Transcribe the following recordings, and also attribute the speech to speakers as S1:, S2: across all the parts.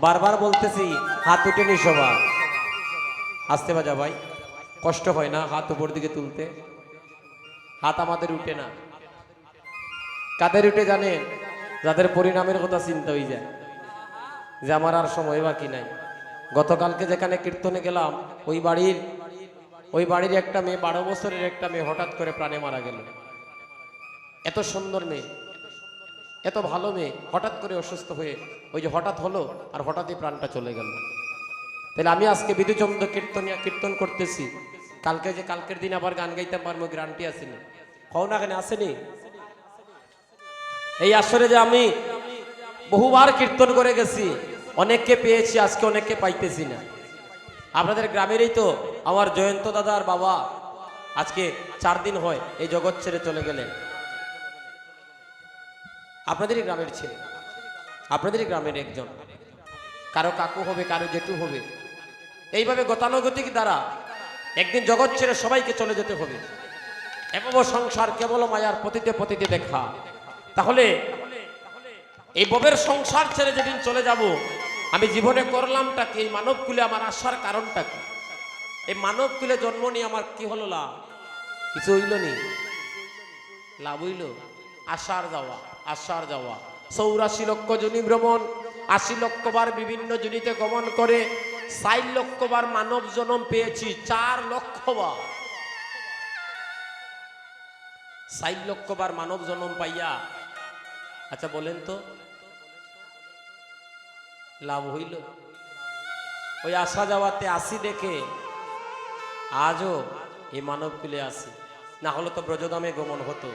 S1: বারবার বলতেছি, হাত উঠে নি সবার। আসতে বাজা ভাই, কষ্ট হয় না হাত উপর দিকে তুলতে? হাত আমাদের উঠে না। কাদের উঠে জানেন? যাদের পরিণামের কথা চিন্তা হয়ে যায়। যে আমার আর সময় বাকি নাই। গতকালকে যেখানে কীর্তনে গেলাম, ওই বাড়ির ওই বাড়ির একটা মেয়ে, বারো বছরের একটা মেয়ে হঠাৎ করে প্রাণে মারা গেল। এত সুন্দর মেয়ে। এত ভালো মেয়ে, হঠাৎ করে অসুস্থ হয়ে ওই যে হঠাৎ হলো আর হঠাৎই প্রাণটা চলে গেল। তাহলে আমি আজকে বিধুচন্দ্র কীর্তনিয়া কীর্তন করতেছি। কালকে যে কালকের দিন আবার গান গাইতে পারব গ্রান্টি আসেনি। হও না কেন, আসেনি? এই আসরে যে আমি বহুবার কীর্তন করে গেছি, অনেককে পেয়েছি, আজকে অনেককে পাইতেছি না। আপনাদের গ্রামেরই তো আমার জয়ন্ত দাদার বাবা আজকে চার দিন হয় এই জগৎ ছেড়ে চলে গেলেন। আপনাদেরই গ্রামের ছেলে। আপনাদেরই গ্রামের একজন। কারও কাকু হবে, কারও জেঠু হবে। এইভাবে গতানুগতিক দ্বারা একদিন জগৎ ছেড়ে সবাইকে চলে যেতে হবে। এমন সংসার কেবল মায়ার পতিতে পতিতে দেখা। তাহলে এই ববের সংসার ছেড়ে যেদিন চলে যাব, আমি জীবনে করলামটা কি? এই মানব কুলে আমার আসার কারণটা কি? এই মানব কুলে জন্ম নিয়ে আমার কি হলো লাভ? কিছু হইল নি? লাভ হইল? আসার যাওয়া। আসার যাওয়া। চৌরাশি লক্ষ জনি ভ্রমণ, আশি লক্ষবার বিভিন্ন জনিতে গমন করে, ষাট লক্ষবার মানব জনম পেয়েছি, চার লক্ষবার। ষাট লক্ষবার মানব জনম পাইয়া আচ্ছা বলেন তো, লাভ হইল? ওই আসা যাওয়াতে আসি দেখে, আজও এই মানব কুলে আসি। না হলে তো ব্রজদামে গমন হতো।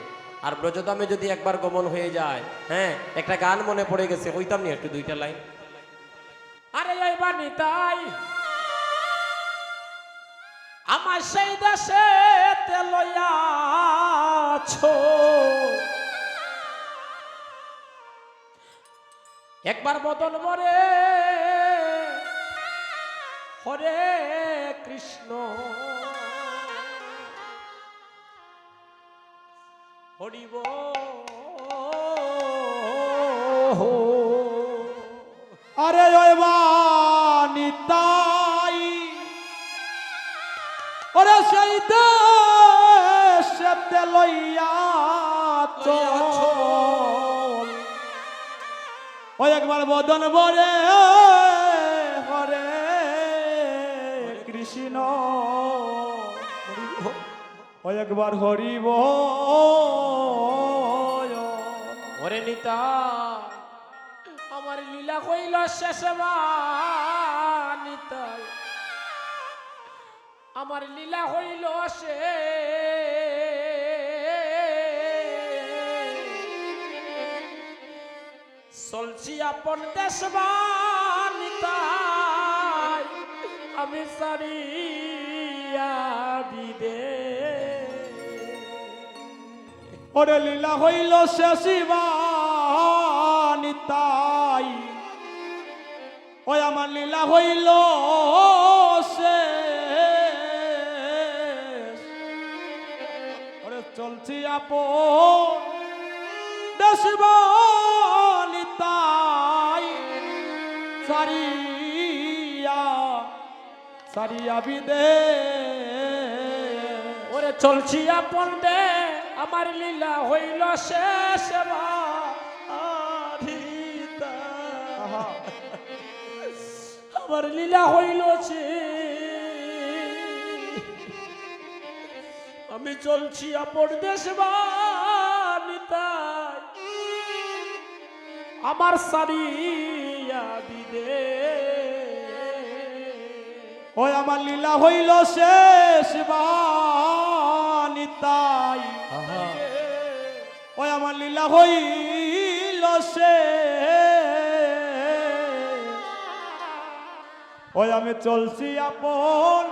S1: আর ব্রজদামে যদি একবার গমন হয়ে যায় হ্যাঁ একটা গান মনে পড়ে গেছে, হইতাম নি একটু দুইটা লাইন? আরে বাণী তাই। আমার সেই দেশে তেলয়াছো একবার বদল মরে, হরে কৃষ্ণ। হরিব
S2: আরে ওই বাণী তাই। ওরে সেই দেশে লইয়া চল। ওই একবার বদন বরে হরে কৃষ্ণ। ওই একবার হরিব।
S1: ওরে নিতা। আমার লীলা কইল শেষে নিতাই আমার লীলা হইল সে চলছি আপন দেশ নিতাই আমি সারিয়া বিদে
S2: ওরে লীলা হইল সে শিবানিতাই ওই আমার লীলা হইল সে ওরে চলছি আপন দেশবানিতাই সারিয়া সারিয়া বিদে
S1: ওরে চলছি আপন দে, আমার লীলা হইল শেষ
S2: আহা
S1: আমার লীলা হইল সে আমি চলছি আপন দেশ আমার সারিয়া
S2: ওই আমার লীলা হইল শেষ বানিতাই ওই আমার লীলা হইল শেষ ওই আমি চলছি আপন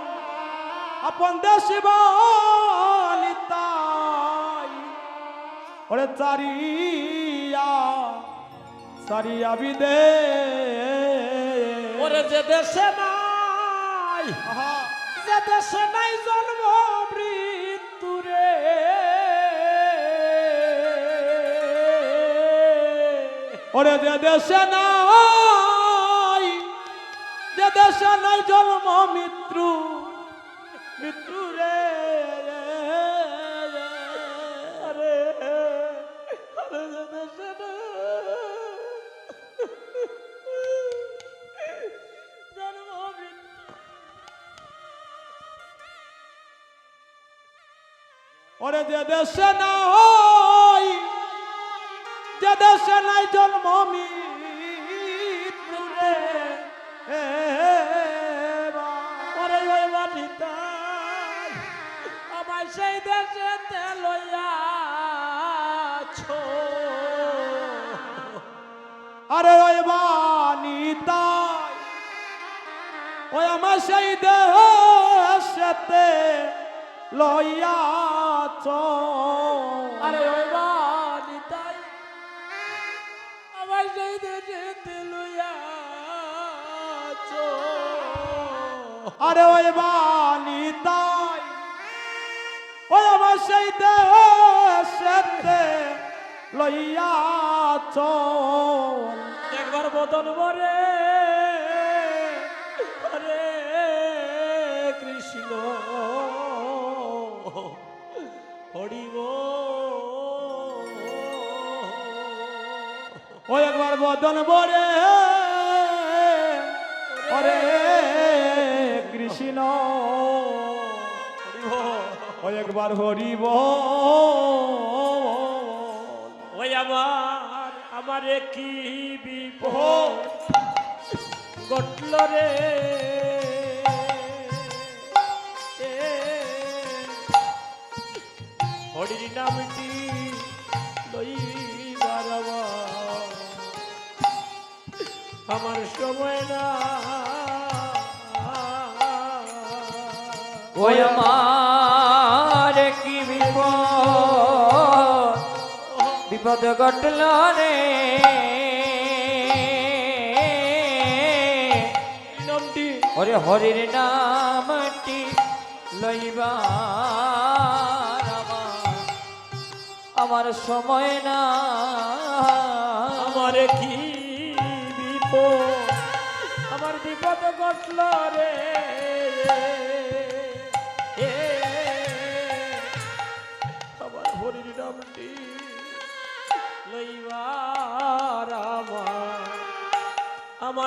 S2: আপন দেশ বানিতাই ওরে চারিয়া চারিয়া বিদে
S1: ওরে যে দেশে নাই যে দেশে নাই জন্ম মৃত্যুরে
S2: ওরে যে দেশে নাই নাই জন্ম মৃত্যু। মৃত্যু রে আরে ওরে যে দেশে না হই যে দেশে নাই জন্ম মৃত্যু।
S3: সেই দেশেতে লইয়াছো
S2: আরে ওই বাণী তাই, ওই আমার সেই দেশেতে লইয়াছ
S3: আরে ওই বাটিতাই আমায় সেই দেশেতে লইয়াছো
S2: আরে ওই বাণী তাই ওই আমার সেই দেশেতে লইয়াছ
S3: একবার বদন মরে হরে কৃষ্ণ। হরিব
S2: ওই একবার বদন বরে হরে কৃষ্ণ। একবার হরিব।
S3: ওই আমার আমার কি বিপদ ঘটল রে? নামটি লইবার আমার আমার সময় না।
S4: ওই আমার বিপদ ঘটল রে।
S3: নামটি?
S4: ওরে হরির নামটি আমার আমার সময় না।
S3: আমার কি বিপদ? আমার বিপদ ঘটল রে।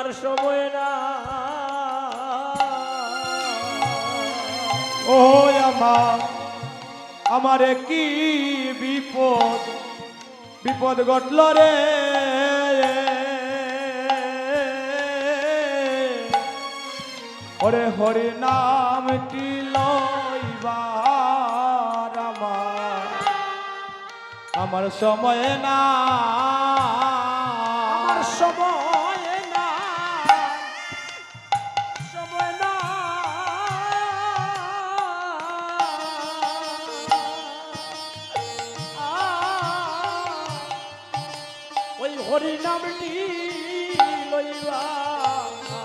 S3: আমার সময় না।
S2: ও আমার আমার কি বিপদ বিপদ ঘটল রে। ওরে হরি নামটি লইবার আমার সময় না।
S3: আমার সময় ওই হরি নামটি লইবা না।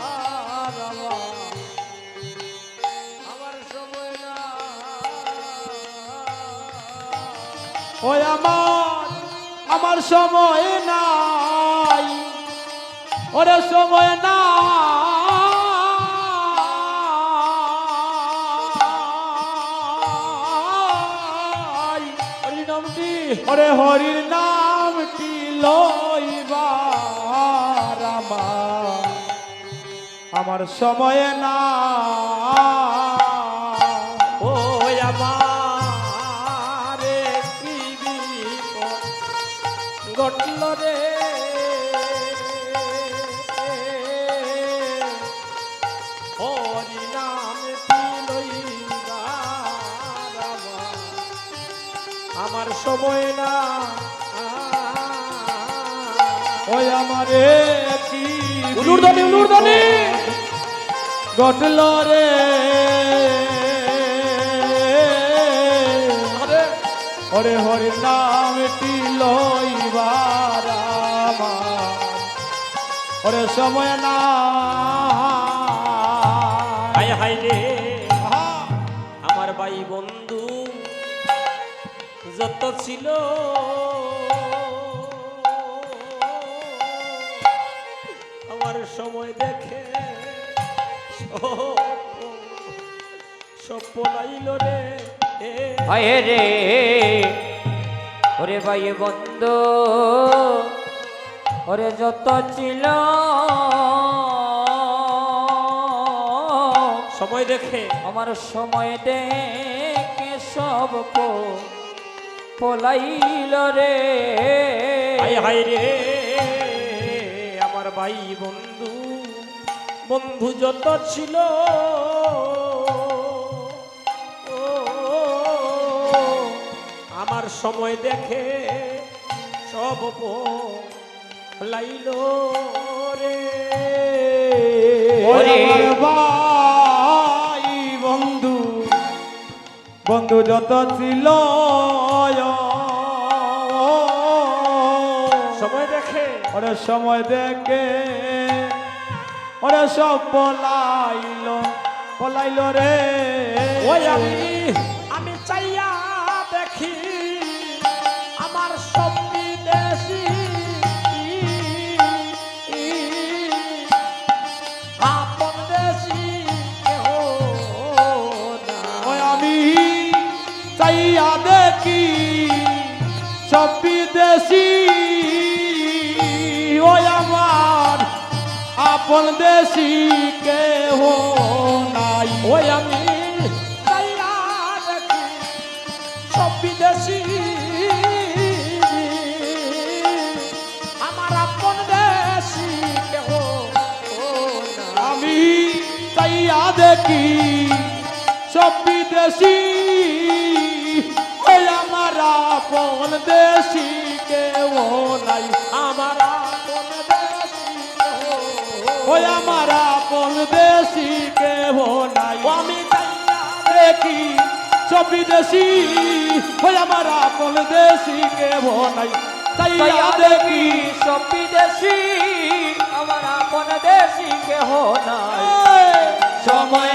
S2: ওই আমার আমার সময় নাই। ওরে সময়
S3: নামটি
S2: ওরে হরির নামটি লইবার আমার সময় না।
S3: আমার রে। আমার সময় না।
S2: ওই আমারে কি
S3: উলুরদানি, উলুরদানি।
S2: ঘটল রে। ওরে হরি নামটি লইবার ওরে সময় না।
S3: হাই হাই রে। আমার ভাই বন্ধু যত ছিল সময় দেখে সব পলাইল রে।
S4: হায় রে ওরে ভাই বন্ধ ওরে যত ছিল।
S3: সময় দেখে।
S4: আমার সময় দেখে সব পলাইল রে।
S3: হাই রে। আমার ভাই বন্ধু বন্ধু যত ছিল আমার সময় দেখে সব লাইল রে।
S2: ভাই বন্ধু বন্ধু যত ছিল ওরে সময় দেখে ওরে সব পলাইল পলাইল রে।
S3: ওই আমি আমি চাইয়া দেখি আমার সব বিদেশি আপন দেশি
S2: ওই আমি চাইয়া দেখি সব বিদেশি। আপন দেশি কেহ নাই।
S3: ওই আমি সব বিদেশি। আমার আপন দেশি কেহ।
S2: আমি চাইয়া দেখি, সব বিদেশি। ওই আমার আপন দেশি নাই।
S3: আমার
S2: ওই আমার আপন দেশি কেহ নাই।
S3: ও আমি চাইয়া
S2: দেখি সব বিদেশি। ওই আমার আপন দেশি কেহ নাই। চাইয়া
S4: চাইয়া
S2: দেখি
S4: দেখি সব বিদেশি আমার আপন দেশি কেহ নাই।
S2: সময়